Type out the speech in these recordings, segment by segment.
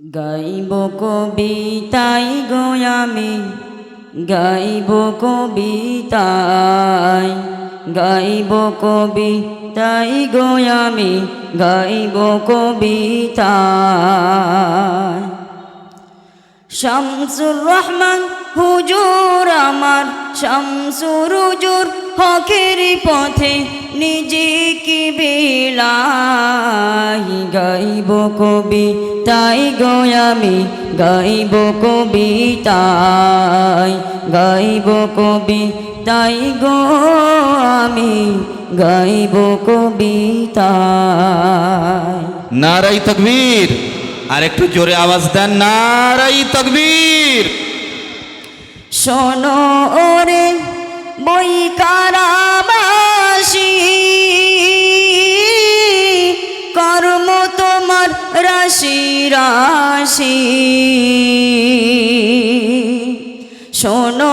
গাইব কবিতাই গো আমি। গাইব কবিতাই গাইব কবিতাই গো আমি। গাইব কবিতাই শামসুর রহমান, হুজুর আমার। শামসুর হুজুর হকের পথে নিজে কি বেলাই গাইব কবি, তাই গো আমি গাইব কবিতাই গাইব কবি, তাই গো আমি গাইব কবিতাই নারাই তকবীর। আর একটু জোরে আওয়াজ দেন, নারাই তকবীর। শোনো ওরে বই কারাবাসী কর্ম তোমার রাশি রাশি। শোনো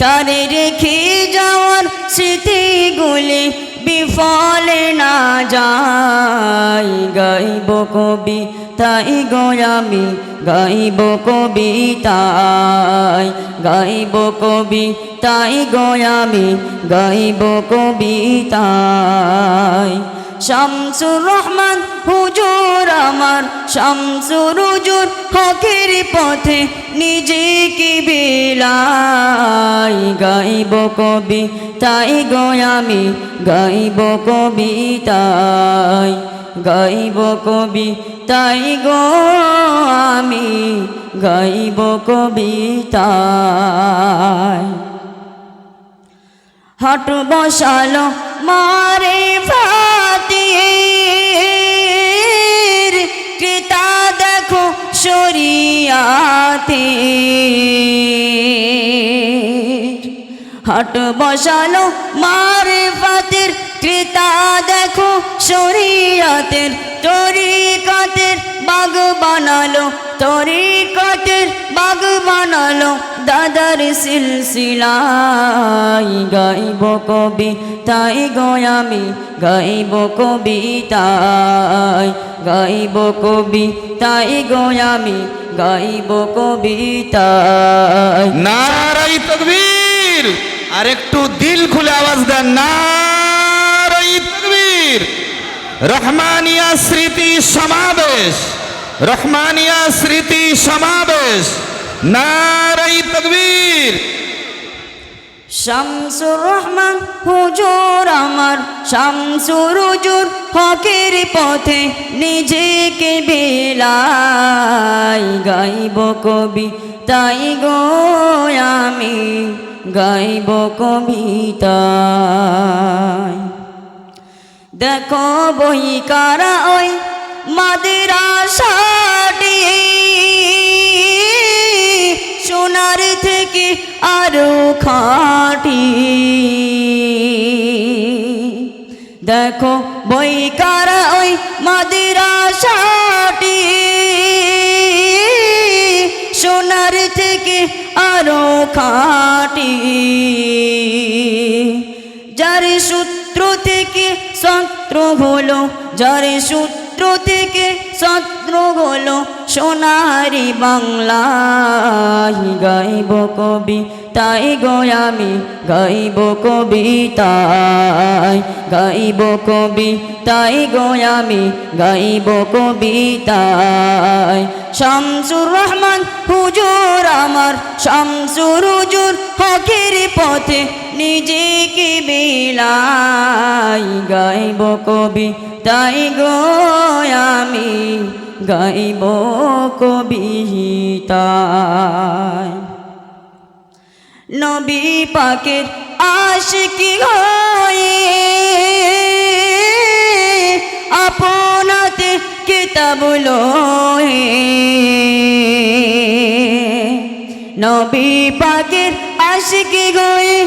তার রেখে যাওয়ার স্মৃতিগুলি বিফলে না যায়। গাইব কবি তাই গয়ামি গাইব কবি তাই। গাইব কবি তাই গয়ামি গাইব কবিতাই শামসুর রহমান, হুজুর আমার। শামসুর হুজুর হকের পথে নিজেকে বেলাই গাইব কবি, তাই গয়ামি গাইব কবিতাই গাইব কবি, তাই গো আমি গাইব কবিতাই হাট বসালো মারে শরিয়াতে। হাট বসালো মারে ফাতের ক্রেতা দেখো শরিয়াতের তরিকাতের। বাগ বানালো তরিকাতের বাগ বানালো, দাদার সিলসিলাই। গাইব কবি, তাই গয়ামি গাইব কবি, তাই। গাইব কবি, তাই গয়ামি গাইব কবিতাই নারাই তকবীর আর একটু দিল খুলে আওয়াজ দেন। নারাই রহমানিয়া স্মৃতি সমাবেশ, রহমানিয়া স্মৃতি সমাবেশ, নারাই তকবীর। শামসুর রহমান, হুজুর আমার। শামসুর হুজুর হকের পথে নিজেকে বেলাই। গাইব কবি, তাই গো আমি গাইব কবিতাই দেখো বই কারা ওই মাদ্রাসাটি সোনার থেকে আরও খাটি। দেখো বই কারা ওই মাদ্রাসাটি সোনার থেকে আরও খাটি। যার সূত্র থেকে সত্র হলো যার সূত্র থেকে সত্র হলো। সোনারি বাংলা গাইব কবি, তাই গয়ামি গাইব কবিতাই গাইব কবি, তাই গয়ামি গাইব কবিতাই শামসুর রহমান, হুজুর আমার, শামসুর হুজুর হকের পথে নিজেকে বেলাই গাইব কবি, তাই গো আমি গাইব কবিতাই নবী পাকের আশিকি হয়ে আপনাতে কিতাব লয়ে। নবী পাকের আশিকি গয়ে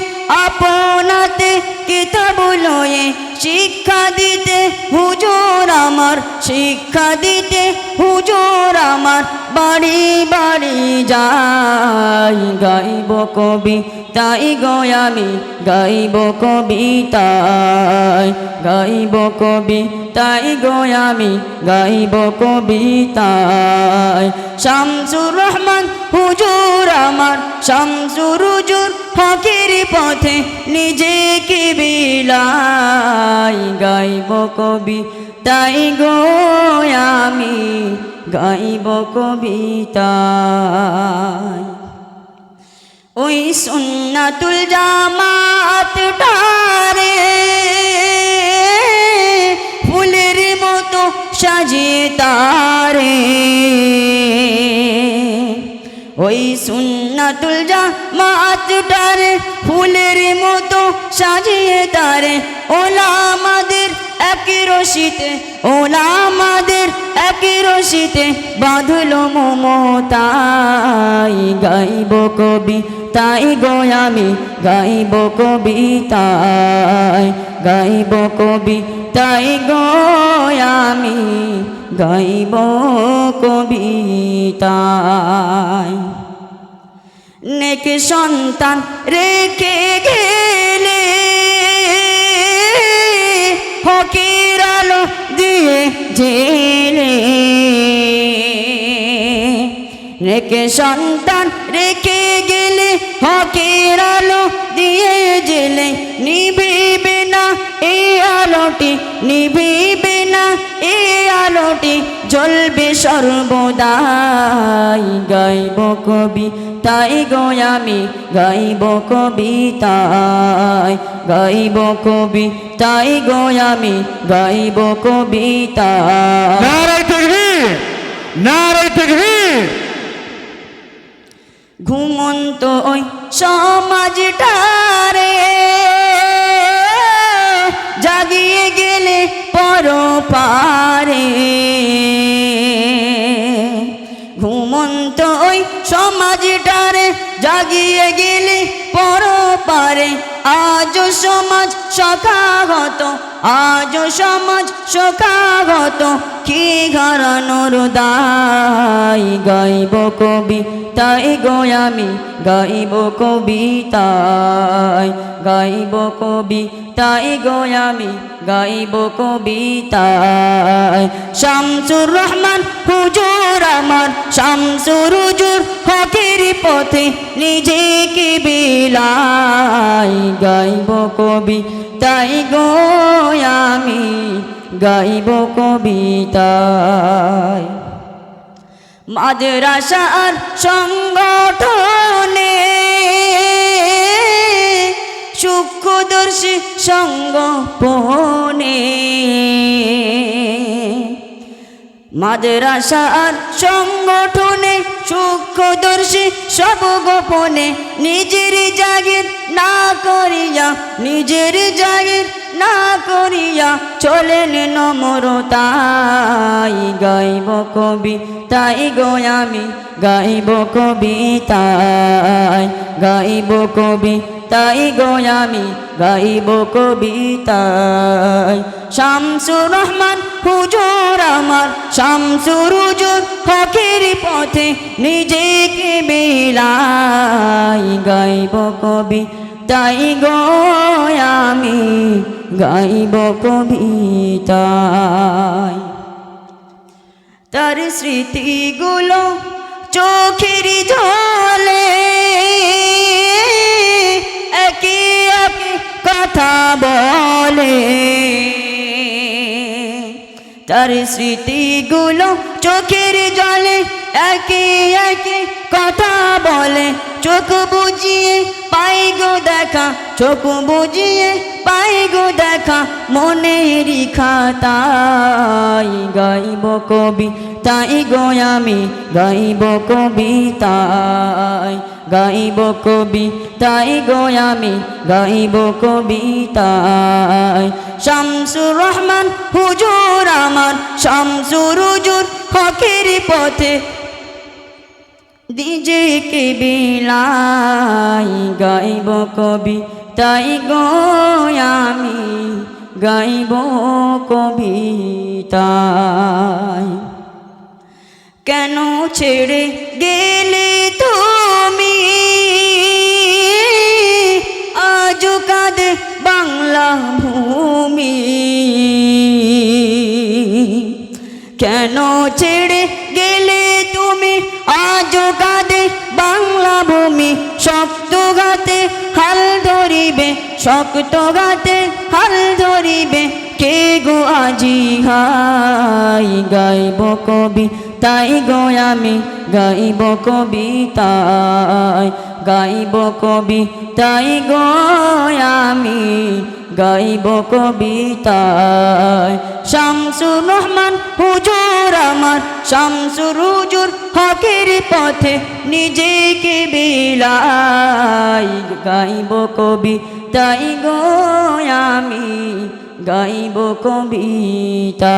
আপনাতে কিতাব লয়ে শিক্ষা দিতে হুজুর আমার শিক্ষা দিতে হুজুর আমার বাড়ি বাড়ি যাই, গাইব কবি, তাই গয়ামি গাইব কবিতায় গাইব কবি, তাই গয়ামি গাইব কবিতায় শামসুর রহমান, হুজুর আমার, শামসুর হুজুর ফকির পথে নিজেকে বিলাই গাইব কবি তাই গো আমি গাইব কবিতা ওই সুন্নাতুল জামাত টারে ফুলের মতো সাজিয়ে তারে। ওই সুন্নাতুল জামাত টারে ফুলের মতো সাজিয়ে তারে। ওলামাদের এক রশিতে, ওলামাদের এক রশিতে বাঁধলো মমতাই। গাইব কবি তাই গয়ামি গাইব কবিতায় গাইব কবি তাই গয়ামি গাইব কবিতায়। নেক সন্তান রেখে গেলে হকির আলো দিয়ে জেলে। রেখে সন্তান রেখে গেলে হকের আলো দিয়ে জেলে নিভিবে না এই আলোটি নিভিবে না এই আলোটি জ্বলবে সর্বদাই। গাইব কবি তাই গয়ামি গাইব কবিতায় গাইব কবি তাই গয়ামি গাইব কবিতায় নারায় তকবীর, নারায় ঘুমন্ত ওই সমাজটারে। জাগিয়ে গেলে পর পারে ঘুমন্ত ওই সমাজটারে জাগিয়ে গেলে পর পারে আজ সমাজ সখাগত, আজ সমাজ সখাগত, কি ঘরানোর দাই গাইব কবি তাই গয়ামি গাইব কবিতায়, গাইব কবি তাই গয়ামি গাইব কবিতায়। শামসুর রহমান হুজুর আমার, শামসুর হুজুর হকের পথে নিজেকে বিলাই গাইব কবি তাই গয়ামি গাইব কবিতায়। মাদ্রাসার সংগঠনে সূক্ষ্মদর্শী সঙ্গপনে মাদ্রাসার সংগঠনে সূক্ষ্মদর্শী সব গোপনে নিজের জাগির না করিয়া, নিজের জাগির না করিয়া চলেন নমরতাই গাইব কবি তাই গয়ামি গাইব কবিতায়, গাইব কবি তাই গয়ামি গাইব কবিতায়। শামসুর রহমান হুজুর আমার, শামসুর হুজুর হকের পথে নিজেকে বিলাই গাইব কবি তাই গয়ামি গাইব কবিতায়। তার স্মৃতিগুলো চোখের জলে। একে একে কথা বলে। তার স্মৃতিগুলো চোখের জলে একে একে চোখ বুঝিয়ে, পাই গো দেখা। চোখ বুঝিয়ে, পাই গো দেখা। মনেরই খাতাই গাইব কবি, তাই গয়ামি গাইব কবিতায় গাইব কবি, তাই গয়ামি গাইব কবিতায় শামসুর রহমান, হুজুর আমার। শামসুর হুজুর হকের পথে নিজেকে বিলাই গাইব কবি তাই গয়ামি গাইব কবি তাই। কেন ছেড়ে গেলে শক্ত গাতে হাল ধরিবে শক্ত গাতে হাল ধরিবে। কে গো আজি হাই গাইব কবি? তাই গো আমি গাইব কবিতায় গাইব কবি। তাই গো আমি গাইব কবিতায়। শামসুর রহমান, হুজুর আমার। শামসুর, হুজুর হকের পথে নিজেকে বিলাই গাইব কবি তাই গো আমি, গাইব কবিতায়।